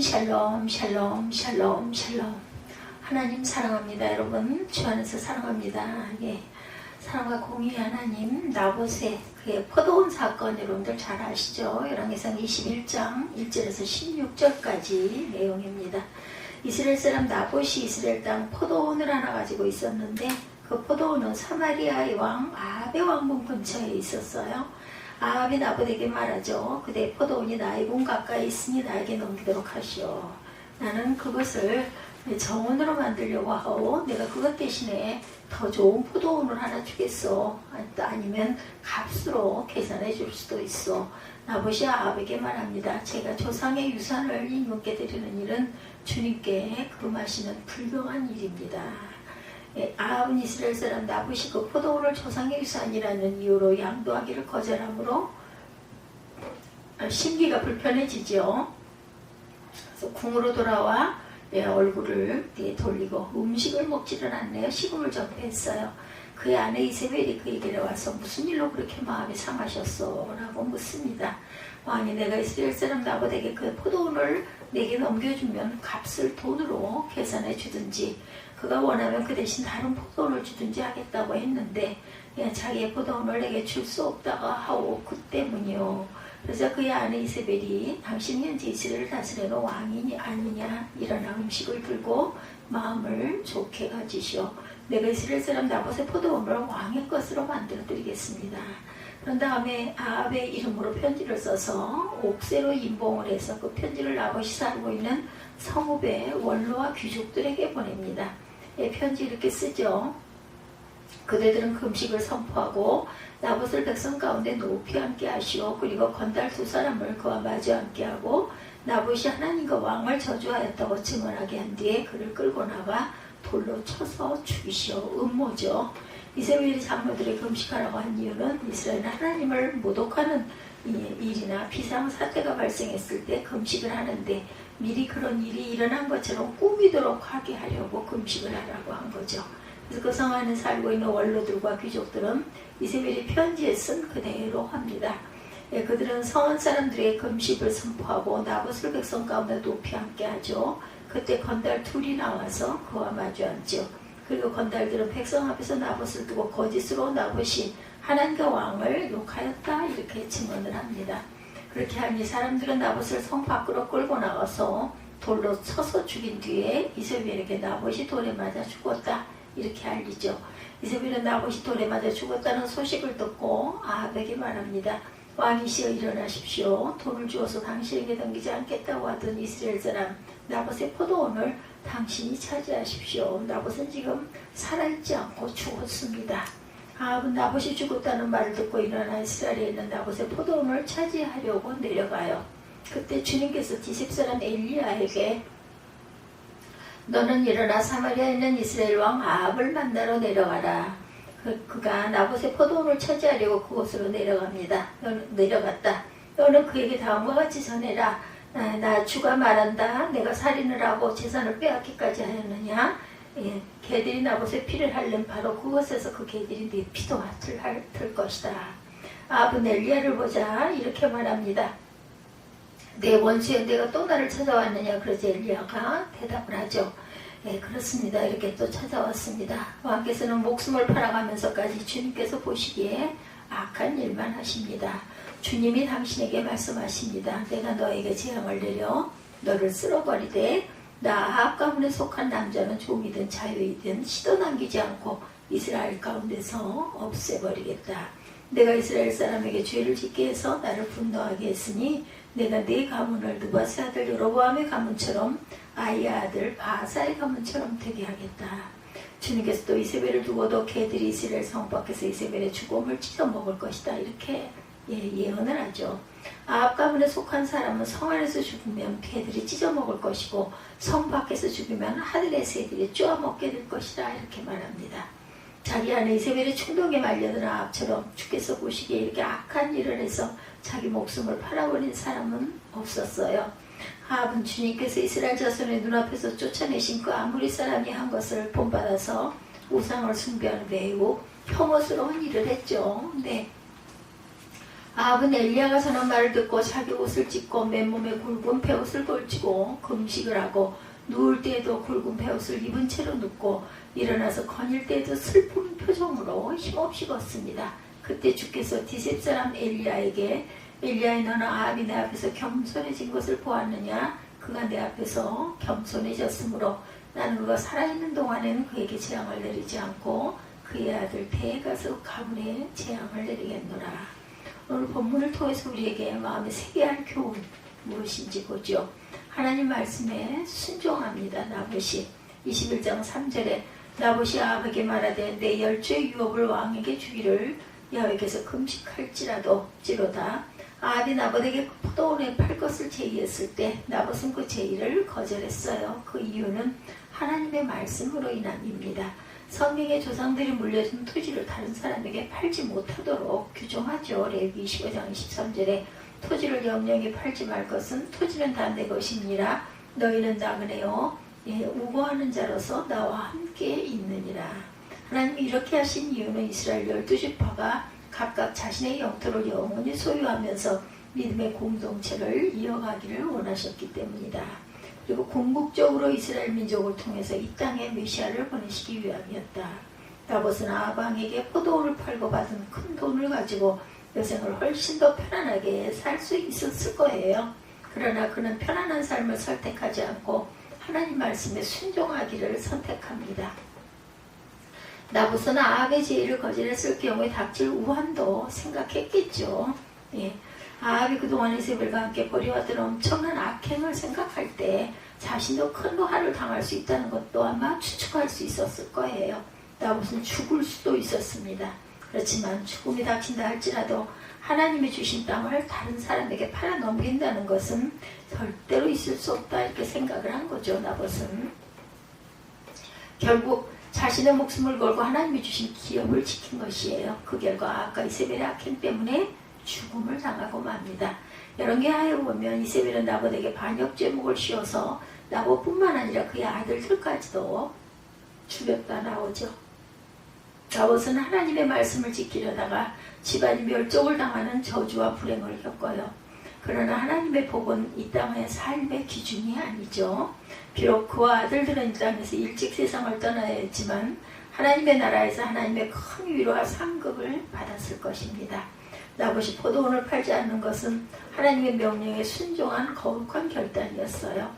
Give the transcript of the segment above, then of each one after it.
샬롬 샬롬 샬롬 샬롬. 하나님 사랑합니다 여러분. 주 안에서 사랑합니다. 예. 사랑과 공의 하나님 나봇의 그의 포도원 사건 여러분들 잘 아시죠? 열왕기상 21장 1절에서 16절까지 내용입니다. 이스라엘 사람 나봇이 이스라엘 땅 포도원을 하나 가지고 있었는데 그 포도원은 사마리아의 왕 아베 왕궁 근처에 있었어요 아합이 나보에게 말하죠. 그대 포도원이 나의 문 가까이 있으니 나에게 넘기도록 하시오. 나는 그것을 정원으로 만들려고 하오. 내가 그것 대신에 더 좋은 포도원을 하나 주겠어. 아니면 값으로 계산해 줄 수도 있어. 나보시 아합에게 말합니다. 제가 조상의 유산을 이님께 드리는 일은 주님께 금하시는 불명한 일입니다. 예, 아합은 이스라엘 사람 나부시 그 포도원을 조상의 유산이라는 이유로 양도하기를 거절하므로 심기가 불편해지죠. 그래서 궁으로 돌아와 예, 얼굴을 돌리고 음식을 먹지를 않네요. 식음을 전폐했어요. 그의 아내 이세벨이 그에게 와서 무슨 일로 그렇게 마음이 상하셨어? 라고 묻습니다. 왕이 내가 이스라엘 사람 나보에게 그 포도원을 내게 넘겨주면 값을 돈으로 계산해 주든지 그가 원하면 그 대신 다른 포도원을 주든지 하겠다고 했는데 그냥 자기의 포도원을 내게 줄 수 없다고 하오 그 때문이요. 그래서 그의 아내 이세벨이 당신 현재 이스라엘을 다스리는 왕이니 아니냐 일어나 음식을 들고 마음을 좋게 가지시오. 내가 이스라엘 사람 나봇의 포도원을 왕의 것으로 만들어 드리겠습니다. 그런 다음에 아합의 이름으로 편지를 써서 옥새로 인봉을 해서 그 편지를 나봇이 살고 있는 성읍의 원로와 귀족들에게 보냅니다. 예, 편지 이렇게 쓰죠. 그대들은 금식을 선포하고 나봇을 백성 가운데 높이 앉게 하시오. 그리고 건달 두 사람을 그와 마주 앉게 하고 나봇이 하나님과 왕을 저주하였다고 증언하게 한 뒤에 그를 끌고 나가 돌로 쳐서 죽이시오. 음모죠. 이세벨이 장로들의 금식하라고 한 이유는 이스라엘 하나님을 모독하는 일이나 비상 사태가 발생했을 때 금식을 하는데 미리 그런 일이 일어난 것처럼 꾸미도록 하게 하려고 금식을 하라고 한 거죠. 그래서 그 성 안에 살고 있는 원로들과 귀족들은 이세벨이 편지에 쓴 그대로 합니다. 예, 그들은 성원 사람들에게 금식을 선포하고 나봇을 백성 가운데 높이 함께 하죠. 그때 건달 둘이 나와서 그와 마주 앉죠. 그리고 건달들은 백성 앞에서 나봇을 두고 거짓으로 나봇이 하나님과 왕을 욕하였다 이렇게 증언을 합니다. 그렇게 하니 사람들은 나봇을 성 밖으로 끌고 나가서 돌로 쳐서 죽인 뒤에 이세벨에게 나봇이 돌에 맞아 죽었다 이렇게 알리죠. 이세벨은 나봇이 돌에 맞아 죽었다는 소식을 듣고 아합에게 말합니다. 왕이시여 일어나십시오. 돈을 주어서 당신에게 넘기지 않겠다고 하던 이스라엘 사람 나봇의 포도원을 당신이 차지하십시오. 나봇은 지금 살아있지 않고 죽었습니다. 아합은 나봇이 죽었다는 말을 듣고 일어나 이스라엘에 있는 나봇의 포도원을 차지하려고 내려가요. 그때 주님께서 지십 사람 엘리야에게 너는 일어나 사마리아에 있는 이스라엘 왕 아합을 만나러 내려가라. 그, 그가 나봇의 포도원을 차지하려고 그곳으로 내려갑니다. 내려갔다. 너는 그에게 다음과 같이 전해라. 나, 나 주가 말한다. 내가 살인을 하고 재산을 빼앗기까지 하였느냐? 예, 개들이 나봇의 피를 할는 바로 그곳에서 그 개들이 네 피도 할, 할, 들 것이다. 아브 넬리아를 보자 이렇게 말합니다. 내 원수에 내가 또 나를 찾아왔느냐 그러지 엘리야가 대답을 하죠. 예, 그렇습니다. 이렇게 또 찾아왔습니다. 왕께서는 목숨을 팔아가면서까지 주님께서 보시기에 악한 일만 하십니다. 주님이 당신에게 말씀하십니다. 내가 너에게 재앙을 내려 너를 쓸어버리되 나 아합 가문에 속한 남자는 종이든 자유이든 시도 남기지 않고 이스라엘 가운데서 없애버리겠다. 내가 이스라엘 사람에게 죄를 짓게 해서 나를 분노하게 했으니 내가 네 가문을 누바스 아들 여로보암의 가문처럼 아이야 아들 바사의 가문처럼 되게 하겠다. 주님께서 또 이세벨을 두고도 개들이 이스라엘 성 밖에서 이세벨의 죽음을 찢어 먹을 것이다. 이렇게 예, 예언을 하죠. 아합 가문에 속한 사람은 성 안에서 죽으면 개들이 찢어먹을 것이고 성 밖에서 죽으면 하늘의 새들이 쪼아먹게 될 것이다 이렇게 말합니다. 자기 안에 이세벨의 충동에 말려든 아합처럼 주께서 보시기에 이렇게 악한 일을 해서 자기 목숨을 팔아버린 사람은 없었어요. 아합은 주님께서 이스라엘 자손의 눈앞에서 쫓아내신 그 아무리 사람이 한 것을 본받아서 우상을 숭배하는 매우 혐오스러운 일을 했죠. 네. 아합은 엘리야가 전한 말을 듣고 자기 옷을 찢고 맨몸에 굵은 베옷을 걸치고 금식을 하고 누울 때에도 굵은 베옷을 입은 채로 눕고 일어나서 거닐 때에도 슬픈 표정으로 힘없이 걷습니다. 그때 주께서 디셉 사람 엘리야에게 엘리야의 너는 아합이 내 앞에서 겸손해진 것을 보았느냐? 그가 내 앞에서 겸손해졌으므로 나는 그가 살아있는 동안에는 그에게 재앙을 내리지 않고 그의 아들 태에 가서 가문에 재앙을 내리겠노라. 오늘 본문을 통해서 우리에게 마음에 새겨야 할 교훈 무엇인지 보죠. 하나님 말씀에 순종합니다. 나봇이 21장 3절에 나봇이 아합에게 말하되 내 열주의 유업을 왕에게 주기를 여호와께서 금식할지라도 지로다 아합이 나봇에게 포도원에 팔 것을 제의했을 때 나봇은 그 제의를 거절했어요. 그 이유는 하나님의 말씀으로 인함입니다. 성경의 조상들이 물려준 토지를 다른 사람에게 팔지 못하도록 규정하죠. 레위 25장 23절에 토지를 영영히 팔지 말 것은 토지는 다 내 것이니라 너희는 나그네요 예, 우고하는 자로서 나와 함께 있느니라 하나님이 이렇게 하신 이유는 이스라엘 열두 지파가 각각 자신의 영토를 영원히 소유하면서 믿음의 공동체를 이어가기를 원하셨기 때문이다. 그리고 궁극적으로 이스라엘 민족을 통해서 이 땅에 메시아를 보내시기 위함이었다. 다봇은 아방에게 포도원을 팔고 받은 큰 돈을 가지고 여생을 훨씬 더 편안하게 살 수 있었을 거예요. 그러나 그는 편안한 삶을 선택하지 않고 하나님 말씀에 순종하기를 선택합니다. 나부서는 아합의 제의를 거절했을 경우에 닥칠 우환도 생각했겠죠. 예. 아합이 그동안 이세벨과 함께 벌여왔던 엄청난 악행을 생각할 때 자신도 큰 노하를 당할 수 있다는 것도 아마 추측할 수 있었을 거예요. 나봇은 죽을 수도 있었습니다. 그렇지만 죽음이 닥친다 할지라도 하나님이 주신 땅을 다른 사람에게 팔아 넘긴다는 것은 절대로 있을 수 없다 이렇게 생각을 한 거죠. 나봇은 결국 자신의 목숨을 걸고 하나님이 주신 기업을 지킨 것이에요. 그 결과 아까 이세벨의 악행 때문에 죽음을 당하고 맙니다. 여러 개 하에 보면 이세벨은 나봇에게 반역 제목을 씌워서 나봇뿐만 아니라 그의 아들들까지도 죽였다 나오죠. 나봇은 하나님의 말씀을 지키려다가 집안이 멸종을 당하는 저주와 불행을 겪어요. 그러나 하나님의 복은 이 땅의 삶의 기준이 아니죠. 비록 그와 아들들은 이 땅에서 일찍 세상을 떠나야 했지만 하나님의 나라에서 하나님의 큰 위로와 상급을 받았을 것입니다. 나봇이 포도원을 팔지 않는 것은 하나님의 명령에 순종한 거룩한 결단이었어요.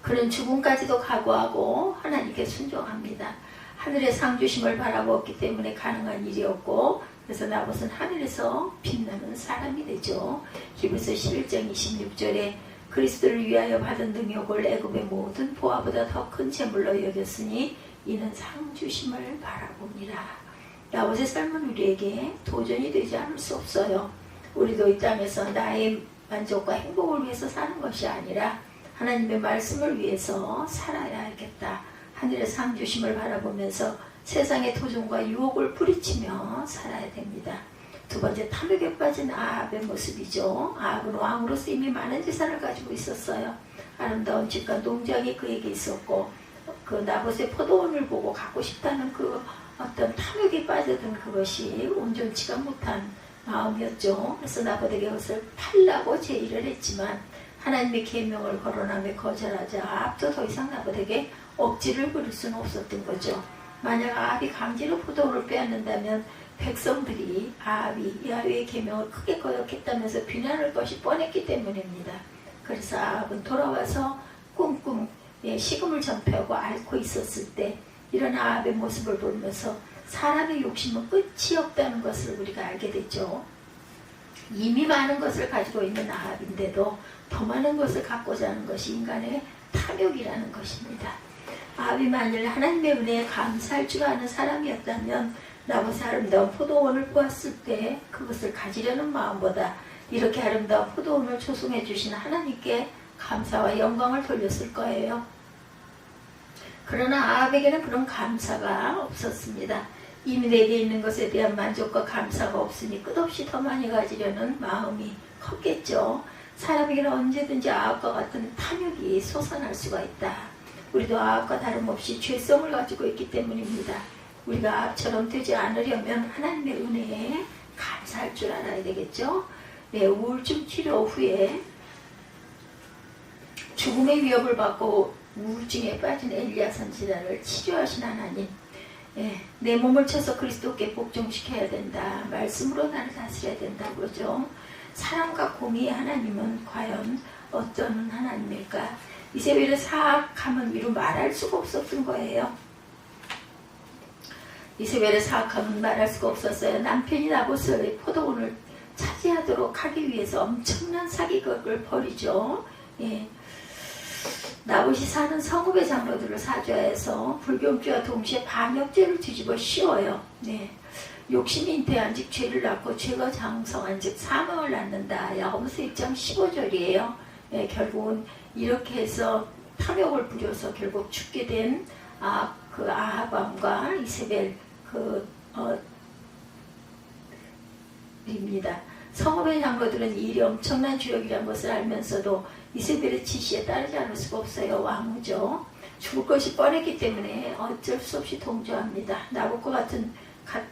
그는 죽음까지도 각오하고 하나님께 순종합니다. 하늘의 상주심을 바라보았기 때문에 가능한 일이었고 그래서 나봇은 하늘에서 빛나는 사람이 되죠. 히브리서 11장 26절에 그리스도를 위하여 받은 능욕을 애굽의 모든 보화보다 더 큰 재물로 여겼으니 이는 상주심을 바라봅니다. 나봇의 삶은 우리에게 도전이 되지 않을 수 없어요. 우리도 이 땅에서 나의 만족과 행복을 위해서 사는 것이 아니라 하나님의 말씀을 위해서 살아야겠다. 하늘의 상 주심을 바라보면서 세상의 도전과 유혹을 뿌리치며 살아야 됩니다. 두 번째 탐욕에 빠진 아합의 모습이죠. 아합은 왕으로서 이미 많은 재산을 가지고 있었어요. 아름다운 집과 농장이 그에게 있었고 그 나봇의 포도원을 보고 갖고 싶다는 그 어떤 탐욕에 빠져든 그것이 온전치가 못한 마음이었죠. 그래서 나봇에게 그것을 팔라고 제의를 했지만 하나님의 계명을 거론하며 거절하자 아합도 더 이상 나봇에게 억지를 부릴 수는 없었던 거죠. 만약 아합이 강제로 포도원을 빼앗는다면 백성들이 아합이 야훼의 계명을 크게 거역했다면서 비난할 것이 뻔했기 때문입니다. 그래서 아합은 돌아와서 꿍꿍 예, 식음을 전폐하고 앓고 있었을 때 이런 아합의 모습을 보면서 사람의 욕심은 끝이 없다는 것을 우리가 알게 됐죠. 이미 많은 것을 가지고 있는 아합인데도 더 많은 것을 갖고자 하는 것이 인간의 탐욕이라는 것입니다. 아합이 만일 하나님의 은혜에 감사할 줄 아는 사람이었다면 나머지 아름다운 포도원을 보았을 때 그것을 가지려는 마음보다 이렇게 아름다운 포도원을 조성해 주신 하나님께 감사와 영광을 돌렸을 거예요. 그러나 아합에게는 그런 감사가 없었습니다. 이미 내게 있는 것에 대한 만족과 감사가 없으니 끝없이 더 많이 가지려는 마음이 컸겠죠. 사람에게는 언제든지 아합과 같은 탐욕이 솟아날 수가 있다. 우리도 아합과 다름없이 죄성을 가지고 있기 때문입니다. 우리가 아합처럼 되지 않으려면 하나님의 은혜에 감사할 줄 알아야 되겠죠. 네, 우울증 치료 후에 죽음의 위협을 받고 우울증에 빠진 엘리야 선지자를 치료하신 하나님. 예, 내 몸을 쳐서 그리스도께 복종시켜야 된다. 말씀으로 나를 다스려야 된다. 그러죠. 사랑과 공의의 하나님은 과연 어떤 하나님일까? 이세벨의 사악함은 위로 말할 수가 없었던 거예요. 이세벨의 사악함은 말할 수가 없었어요. 남편이 나봇을 포도원을 차지하도록 하기 위해서 엄청난 사기극을 벌이죠. 예. 나봇이 사는 성읍의 장로들을 사죄해서 불경죄와 동시에 반역죄를 뒤집어 씌워요. 네. 욕심이 잉태한 즉 죄를 낳고 죄가 장성한 즉 사망을 낳는다. 야고보서 1장 15절이에요. 네, 결국은 이렇게 해서 탐욕을 부려서 결국 죽게 된 아, 그 아하방과 이세벨 그 어, 입니다. 성읍의 장로들은 이 일이 엄청난 주역이라는 것을 알면서도 이세벨의 지시에 따르지 않을 수가 없어요. 왕후죠. 죽을 것이 뻔했기 때문에 어쩔 수 없이 동조합니다. 나봇과 같은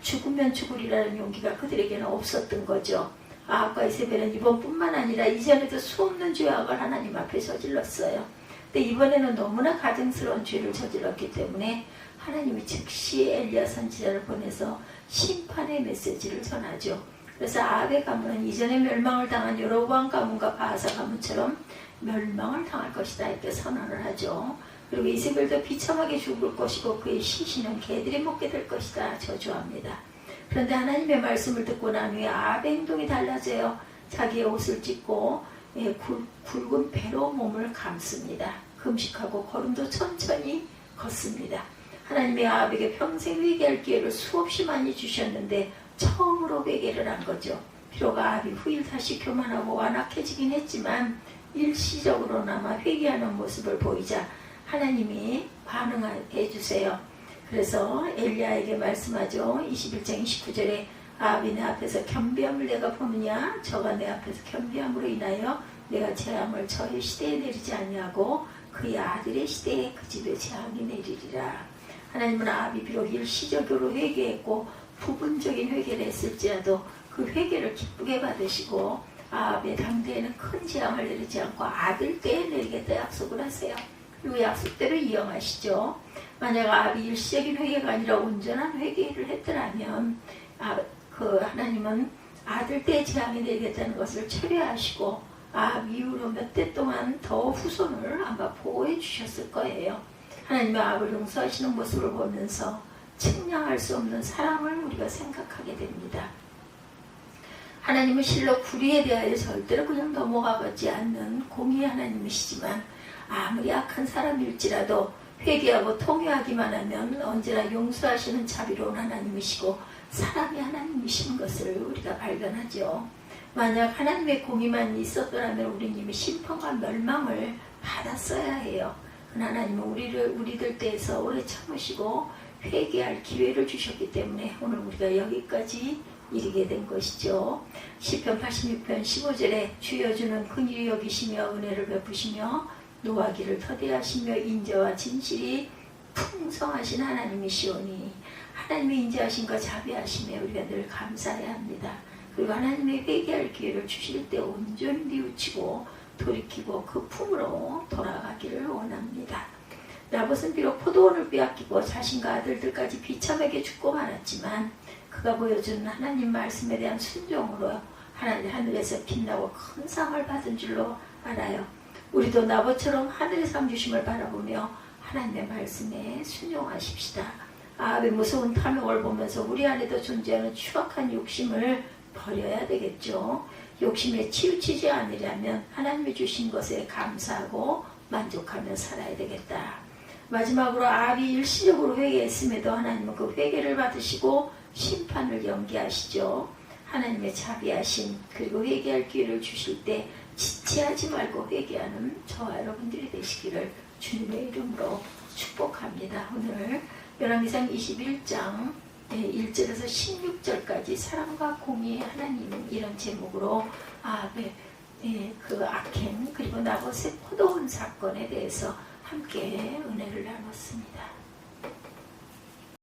죽으면 죽으리라는 용기가 그들에게는 없었던 거죠. 아합과 이세벨은 이번뿐만 아니라 이전에도 수없는 죄악을 하나님 앞에 저질렀어요. 근데 이번에는 너무나 가증스러운 죄를 저질렀기 때문에 하나님이 즉시 엘리야 선지자를 보내서 심판의 메시지를 전하죠. 그래서 아합의 가문은 이전에 멸망을 당한 여로보암 가문과 바하사 가문처럼 멸망을 당할 것이다 이렇게 선언을 하죠. 그리고 이세벨도 비참하게 죽을 것이고 그의 시신은 개들이 먹게 될 것이다 저주합니다. 그런데 하나님의 말씀을 듣고 난 후에 아합의 행동이 달라져요. 자기의 옷을 찢고 예, 굵, 굵은 배로 몸을 감습니다. 금식하고 걸음도 천천히 걷습니다. 하나님의 아합에게 평생 회개할 기회를 수없이 많이 주셨는데 처음으로 회개를 한 거죠. 비록 아합이 후일 다시 교만하고 완악해지긴 했지만 일시적으로나마 회개하는 모습을 보이자 하나님이 반응해 주세요. 그래서 엘리야에게 말씀하죠. 21장 29절에 아합이 내 앞에서 겸비함을 내가 보느냐 저가 내 앞에서 겸비함으로 인하여 내가 재앙을 저의 시대에 내리지 아니하고 그의 아들의 시대에 그 집에 재앙이 내리리라. 하나님은 아합이 비록 일시적으로 회개했고 부분적인 회개를 했을지라도 그 회개를 기쁘게 받으시고 아합의 당대에는 큰 재앙을 내리지 않고 아들 때에 내리겠다 약속을 하세요. 그리고 약속대로 이용하시죠. 만약 아합이 일시적인 회개가 아니라 온전한 회개를 했더라면 아, 그 하나님은 아들 때 재앙이 내리겠다는 것을 철회하시고 아합 이후로 몇 대 동안 더 후손을 아마 보호해 주셨을 거예요. 하나님의 아합을 용서하시는 모습을 보면서 측량할 수 없는 사랑을 우리가 생각하게 됩니다. 하나님은 실로 구리에 대하여 절대로 그냥 넘어가지 않는 공의의 하나님이시지만 아무리 악한 사람일지라도 회개하고 통회하기만 하면 언제나 용서하시는 자비로운 하나님이시고 사람의 하나님이신 것을 우리가 발견하죠. 만약 하나님의 공의만 있었더라면 우리는 이미 심판과 멸망을 받았어야 해요. 하나님은 우리를 우리들 때에서 오래 참으시고 회개할 기회를 주셨기 때문에 오늘 우리가 여기까지 이르게 된 것이죠. 시편 86편 15절에 주여 주는 긍휼히 여기시며 은혜를 베푸시며 노하기를 터대하시며 인자와 진실이 풍성하신 하나님이시오니 하나님의 인자하신과 자비하심에 우리가 늘 감사해야 합니다. 그리고 하나님의 회개할 기회를 주실 때 온전히 뉘우치고 돌이키고 그 품으로 돌아가기를 원합니다. 나봇은 비록 포도원을 빼앗기고 자신과 아들들까지 비참하게 죽고 말았지만 그가 보여준 하나님 말씀에 대한 순종으로 하나님 하늘에서 빛나고 큰 상을 받은 줄로 알아요. 우리도 나봇처럼 하늘의 상 주심을 바라보며 하나님의 말씀에 순종하십시다. 아합의 무서운 탐욕을 보면서 우리 안에도 존재하는 추악한 욕심을 버려야 되겠죠. 욕심에 치우치지 않으려면 하나님이 주신 것에 감사하고 만족하며 살아야 되겠다. 마지막으로 아합이 일시적으로 회개했음에도 하나님은 그 회개를 받으시고 심판을 연기하시죠. 하나님의 자비하심 그리고 회개할 기회를 주실 때 지체하지 말고 회개하는 저와 여러분들이 되시기를 주님의 이름으로 축복합니다. 오늘 열왕기상 21장 1절에서 16절까지 사랑과 공의의 하나님 이런 제목으로 아합의 그 악행 그리고 나봇의 포도원 사건에 대해서 함께 은혜를 나눴습니다.